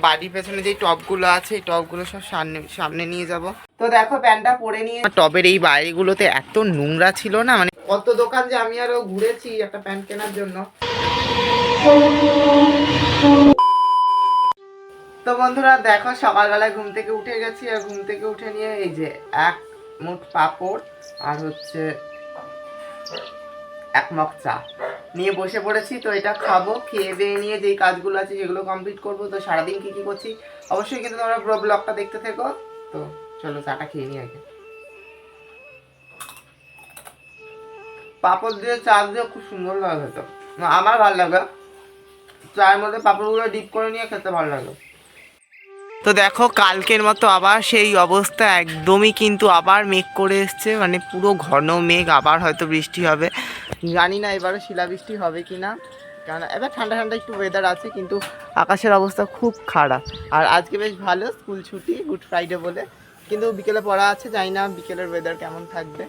বাড়ির পেছনে যে টবগুলো আছে, এই টবগুলো সব সামনে সামনে নিয়ে যাব। তো দেখো, প্যান্টটা পরে নিয়ে টবের এই বাইরেগুলোতে এত নোংরা ছিল না মানে কত দোকান যে আমি আরও ঘুরেছি একটা প্যান্ট কেনার জন্য। তো বন্ধুরা, দেখো, সকালবেলায় ঘুম থেকে উঠে গেছি, আর ঘুম থেকে উঠে নিয়ে এই যে এক মুঠ পাপড় আর হচ্ছে এক মগ চা। নিয়ে বসে পড়েছি, তো এটা খাব, খেয়ে দিয়ে নিয়ে যেই কাজগুলো আছে সেগুলো কমপ্লিট করব। তো সারাদিন কী কী করছি? অবশ্যই কিন্তু তোমরা পুরো ব্লগটা দেখতে থেকো। তো চলো চাটা খেয়ে নিয়ে আগে। পাপড় দিয়ে চা দিয়ে খুব সুন্দর লাগে তো আমার ভালো লাগে। চায়ের মধ্যে পাপড়গুলো ডিপ করে নিয়ে খেতে ভালো লাগে। তো দেখো, কালকের মতো আবার সেই অবস্থা একদমই কিন্তু আবার মেঘ করে এসছে। মানে পুরো ঘন মেঘ, আবার হয়তো বৃষ্টি হবে। জানি না এবারও শিলাবৃষ্টি হবে কি না। কারণ এবার ঠান্ডা ঠান্ডা একটু ওয়েদার আছে, কিন্তু আকাশের অবস্থা খুব খারাপ। আর আজকে বেশ ভালো স্কুল ছুটি গুড ফ্রাইডে বলে। কিন্তু বিকেলে পড়া আছে, জানি না বিকেলের ওয়েদার কেমন থাকবে।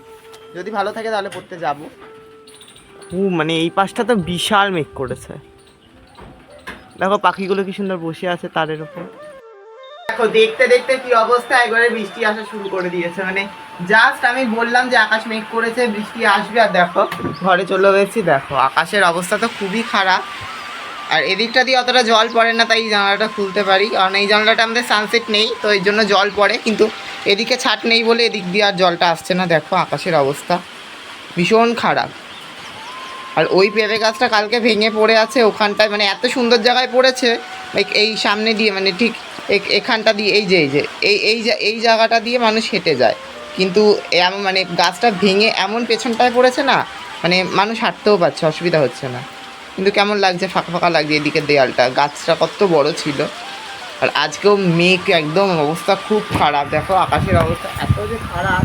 যদি ভালো থাকে তাহলে পড়তে যাব। ও মানে এই পাশটা তো বিশাল মেঘ করেছে। দেখো, পাখিগুলো কি সুন্দর বসে আছে তারের উপর। দেখো দেখতে দেখতে কি অবস্থা? একবারে বৃষ্টি আসা শুরু করে দিয়েছে। মানে জাস্ট আমি বললাম যে আকাশ মেঘ করেছে, বৃষ্টি আসবে আর দেখো, ঘরে চলে গেছি দেখো। আকাশের অবস্থা তো খুবই খারাপ। আর এদিকটা দিয়ে অতটা জল পড়ে না, তাই জানলাটা খুলতে পারি। কারণ এই জানলাটা আমাদের সানসেট নেই, তো এর জন্য জল পড়ে। কিন্তু এদিকে ছাট নেই বলে এদিক দিয়ে আর জলটা আসছে না। দেখো আকাশের অবস্থা ভীষণ খারাপ। আর ওই পেঁপে গাছটা কালকে ভেঙে পড়ে আছে, ওখানটায় মানে এত সুন্দর জায়গায় পড়েছে লাইক এই সামনে দিয়ে মানে ঠিক এখানটা দিয়ে, এই যে এই যে, এই এই এই জায়গাটা দিয়ে মানুষ হেঁটে যায়। কিন্তু এমন মানে গাছটা ভেঙে এমন পেছনটায় পড়েছে না মানে মানুষ হাঁটতেও পারছে, অসুবিধা হচ্ছে না। কিন্তু কেমন লাগছে, ফাঁকা ফাঁকা লাগছে এদিকে দেয়ালটা। গাছটা কত বড় ছিল। আর আজকেও মেঘ একদম, অবস্থা খুব খারাপ। দেখো আকাশের অবস্থা এত যে খারাপ,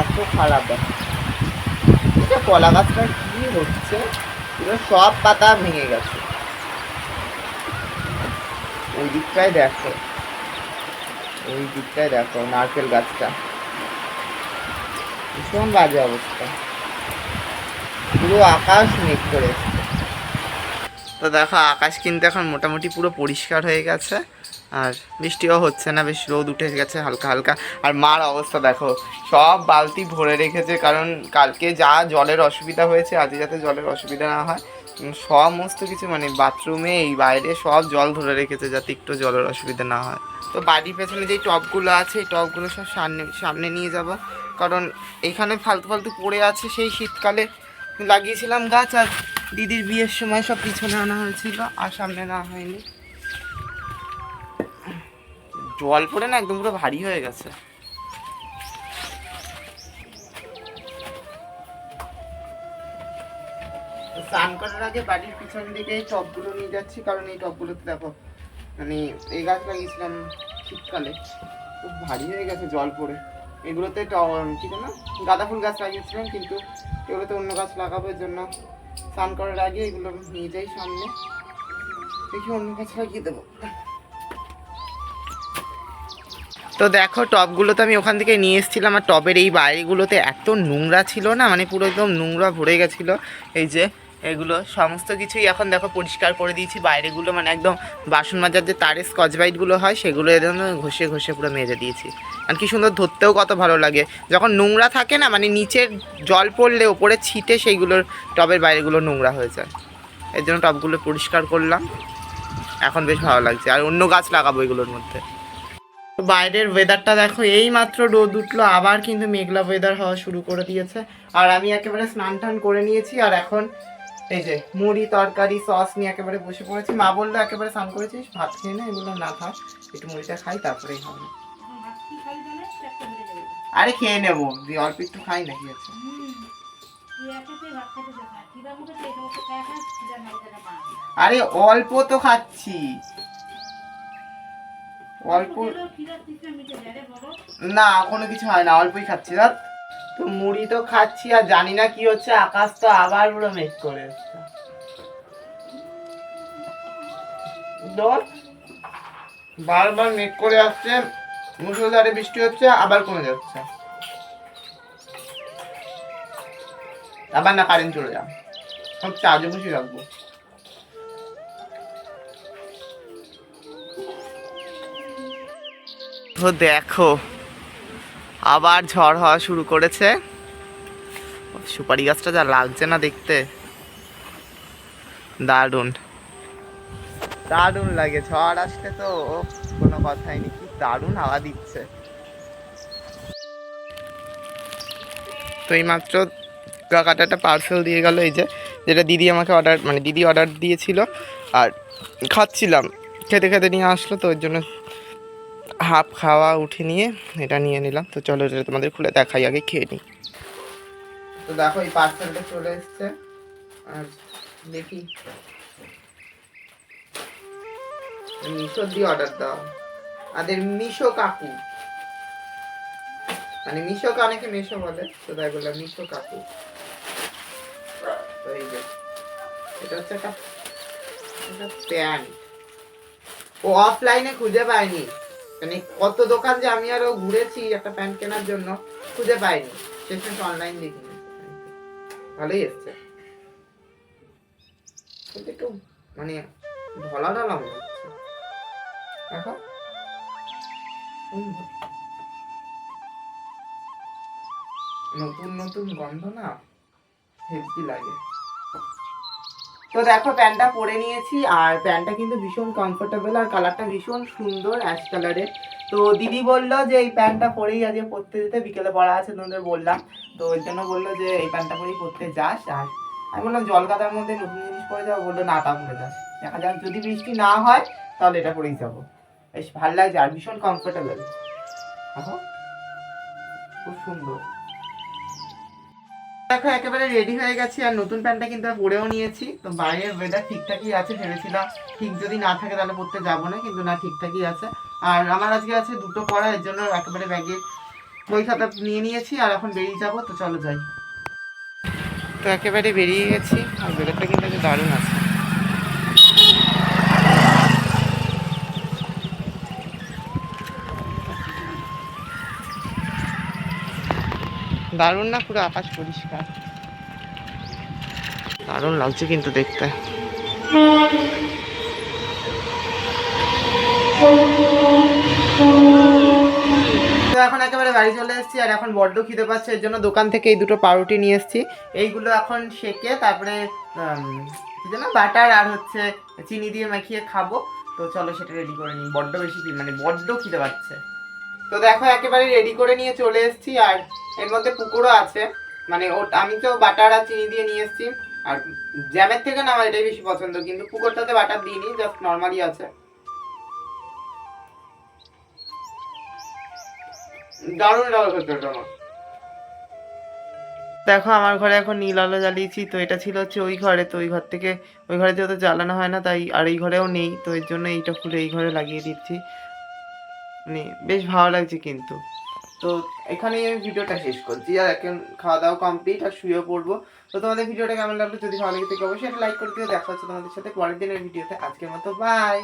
এত খারাপ দেখো। কলা গাছটা কি হচ্ছে? সব পাতা ভেঙে গেছে। ওই দিকটায় দেখো। ওই দিকটায় দেখো নারকেল গাছটা। ভীষণ বাজে অবস্থা। পুরো আকাশ মেঘ করে তো দেখো, আকাশ কিন্তু এখন মোটামুটি পুরো পরিষ্কার হয়ে গেছে। আর বৃষ্টিও হচ্ছে না, বেশ রোদ উঠে গেছে হালকা হালকা। আর মার অবস্থা দেখো, সব বালতি ভরে রেখেছে, কারণ কালকে যা জলের অসুবিধা হয়েছে, আজকে যাতে জলের অসুবিধা না হয় সমস্ত কিছু মানে বাথরুমে এই বাইরে সব জল ধরে রেখেছে যাতে একটু জলের অসুবিধা না হয়। তো বাড়ির পেছনে যেই টবগুলো আছে, এই টবগুলো সব সামনে সামনে নিয়ে যাব। কারণ এখানে ফালতু ফালতু পড়ে আছে, সেই শীতকালে লাগিয়েছিলাম গাছ আর দিদির বিয়ের সময় সব পিছনে আনা হয়েছিল আর সামনে না হয়নি। জল পড়ে না, একদম পুরো ভারী হয়ে গেছে। স্নান করার আগে বাড়ির পিছন দিকে টবগুলো নিয়ে যাচ্ছি, কারণ এই টবগুলোতে দেখো মানে এই গাছ লাগিয়েছিলাম শীতকালে, খুব ভারী হয়ে গেছে জল পড়ে। এগুলোতে কি না গাঁদা ফুল গাছ লাগিয়েছিলাম, কিন্তু এগুলোতে অন্য গাছ লাগাবো এর জন্য স্নান করার আগে এগুলো নিয়ে যাই সামনে। দেখি অন্য গাছ লাগিয়ে দেবো। তো দেখো টবগুলো তো আমি ওখান থেকে নিয়ে এসেছিলাম, আর টবের এই বাইরেগুলোতে এত নোংরা ছিল না মানে পুরো একদম নোংরা ভরে গেছিল। এই যে এগুলো, সমস্ত কিছুই এখন দেখো পরিষ্কার করে দিয়েছি। বাইরেগুলো মানে একদম বাসন মাজার যে তারের স্কচ বাইটগুলো হয়, সেগুলো একদম ঘষে ঘষে পুরো মেজে দিয়েছি। আর কি সুন্দর ধরতেও কত ভালো লাগে। যখন নোংরা থাকে না মানে নিচের জল পড়লে, ওপরে ছিটে সেইগুলোর টবের বাইরেগুলো নোংরা হয়ে যায়। এর জন্য টবগুলো পরিষ্কার করলাম। এখন বেশ ভালো লাগছে। আর অন্য গাছ লাগাবো এগুলোর মধ্যে। বাইরের ওয়েদারটা দেখো এই মাত্র রোদ উঠল, আবার কিন্তু মেঘলা ওয়েদার হওয়া শুরু করে দিয়েছে। আর আমি একেবারে স্নান টান করে নিয়েছি, আর এখন এই যে মুড়ি, তরকারি, সস নিয়ে একেবারে বসে পড়েছি। মা বলল, একেবারে স্নান করেছিস ভাত খেয়ে না। এগুলো না, থাক, একটু মুড়িটা খাই, তারপরেই হবে। আরে খেয়ে নেব অল্প একটু খাই, নাকি আছে। আরে অল্প তো খাচ্ছি। অল্প না, কোনো কিছু হয় না, অল্পই খাচ্ছি। দাদ তো মুড়ি তো খাচ্ছি, আর জানি না কি হচ্ছে, আকাশ তো আবার পুরো মেঘ করে। এসছে। বারবার মেঘ করে আসছে মুসলধারে বৃষ্টি হচ্ছে, আবার কমে যাচ্ছে। আবার না কারেন্ট চলে যাও সব চার্জে বসে রাখব দেখো, আবার ঝড় হওয়া শুরু করেছে। সুপারি গাছটা যা লাগছে না দেখতে। দারুণ। দারুণ লাগে, ঝড় আসলে তো কোনো কথাই নেই, কি দারুণ হাওয়া দিচ্ছে। তো এই মাত্র কাকাটা একটা পার্সেল দিয়ে গেল এই যে, যেটা দিদি আমাকে অর্ডার মানে দিদি অর্ডার দিয়েছিল, আর খাচ্ছিলাম, খেতে খেতে নিয়ে আসলো, তো ওর জন্য হাফ খাওয়া উঠে নিয়ে এটা নিয়ে নিলাম, তো চলো এটা তোমাদের খুলে দেখাই, আগে খেয়ে নিই। তো দেখো এই পার্সেলটা চলে এসছে, আর দেখি দিয়ে অর্ডার দাও। আমাদের মিশো কাকু। মানে মিশো বলে, তো তাই বললাম মিশো কাকু। এই যে, এটা হচ্ছে একটা প্যান্ট। ও অফলাইনে খুঁজে পাইনি মানে কত দোকান যে আমি আরও ঘুরেছি একটা প্যান্ট কেনার জন্য, খুঁজে পাইনি শেষমেশ অনলাইন দেখি ভালোই এসছে। একটু মানে ঢলা ঢলা মনে দেখো। নতুন নতুন গন্ধ না হেভি লাগে। তো দেখো, প্যান্টটা পরে নিয়েছি, আর প্যান্টটা কিন্তু ভীষণ কমফোর্টেবল আর কালারটা ভীষণ সুন্দর অ্যাশ কালারের তো দিদি বলল যে, এই প্যান্টটা পরেই আজকে পরতে যেতে, বিকেলে পড়া আছে তোমাদের বললাম। তো ওই জন্য বলল যে, এই প্যান্টটা পরেই পরতে যাস। আর আমি বললাম জলকাতার মধ্যে নতুন জিনিস পরে যাব? বলল, না তা পরে যাস। দেখা যাক, যদি বৃষ্টি না হয়, তাহলে এটা পরেই যাব। বেশ ভালো লাগছে আর ভীষণ কমফোর্টেবল দেখো, খুব সুন্দর। দেখো, একেবারে রেডি হয়ে গেছি আর নতুন প্যান্টটা কিন্তু পরেও নিয়েছি। তো বাইরের ওয়েদার ঠিকঠাকই আছে, ভেবেছিলাম ঠিক যদি না থাকে তাহলে পড়তে যাব না, কিন্তু না, ঠিকঠাকই আছে। আর আমার আজকে আছে দুটো পড়া এর জন্য একেবারে ব্যাগে বই খাতা নিয়ে নিয়েছি আর এখন বেরিয়ে যাব, তো চলো যাই। তো একেবারে বেরিয়ে গেছি, আর ওয়েদারটা কিন্তু দারুণ আছে। দারুণ না? পুরো আকাশ পরিষ্কার। দারুণ লাগছে কিন্তু দেখতে। তো এখন একেবারে বাড়ি চলে এসেছি, আর এখন বড্ড খিদে পাচ্ছে, এর জন্য দোকান থেকে এই দুটো পাউরুটি নিয়ে এসেছি। এইগুলো এখন সেকে তারপরে যেন, বাটার আর হচ্ছে চিনি দিয়ে মাখিয়ে খাব। তো চলো সেটা রেডি করে নিই। বড্ড বেশি মানে বড্ড খিদে পাচ্ছে। তো দেখো, একেবারে রেডি করে নিয়ে চলে এসেছি, আর এর মধ্যে পুকুরও আছে। মানে ও আমি তো বাটার আর চিনি দিয়ে নিয়ে এসেছি, আর জ্যামের থেকে না আমার এটাই বেশি পছন্দ, কিন্তু পুকুরটাতে বাটার দিইনি জাস্ট নর্মালি আছে। দারুণ লাগল খেতে। দেখো, আমার ঘরে এখন নীল আলো জ্বালিয়েছি, তো এটা ছিল হচ্ছে ওই ঘরে, তো ওই ঘর থেকে, ওই ঘরে যেহেতু জ্বালানো হয় না, তাই আর এই ঘরেও নেই, তো এর জন্য এইটা খুলে এই ঘরে লাগিয়ে দিচ্ছি। মানে বেশ ভালো লাগছে কিন্তু। তো এখানেই আমি ভিডিওটা শেষ করছি। আর এখন খাওয়া দাওয়া কমপ্লিট আর শুয়েও পড়ব। তো তোমাদের ভিডিওটা কেমন লাগল যদি ভালো লাগে থাকে অবশ্যই লাইক করে দিও। দেখা হচ্ছে তোমাদের সাথে পরের দিনের ভিডিওতে। আজকের মতো বাই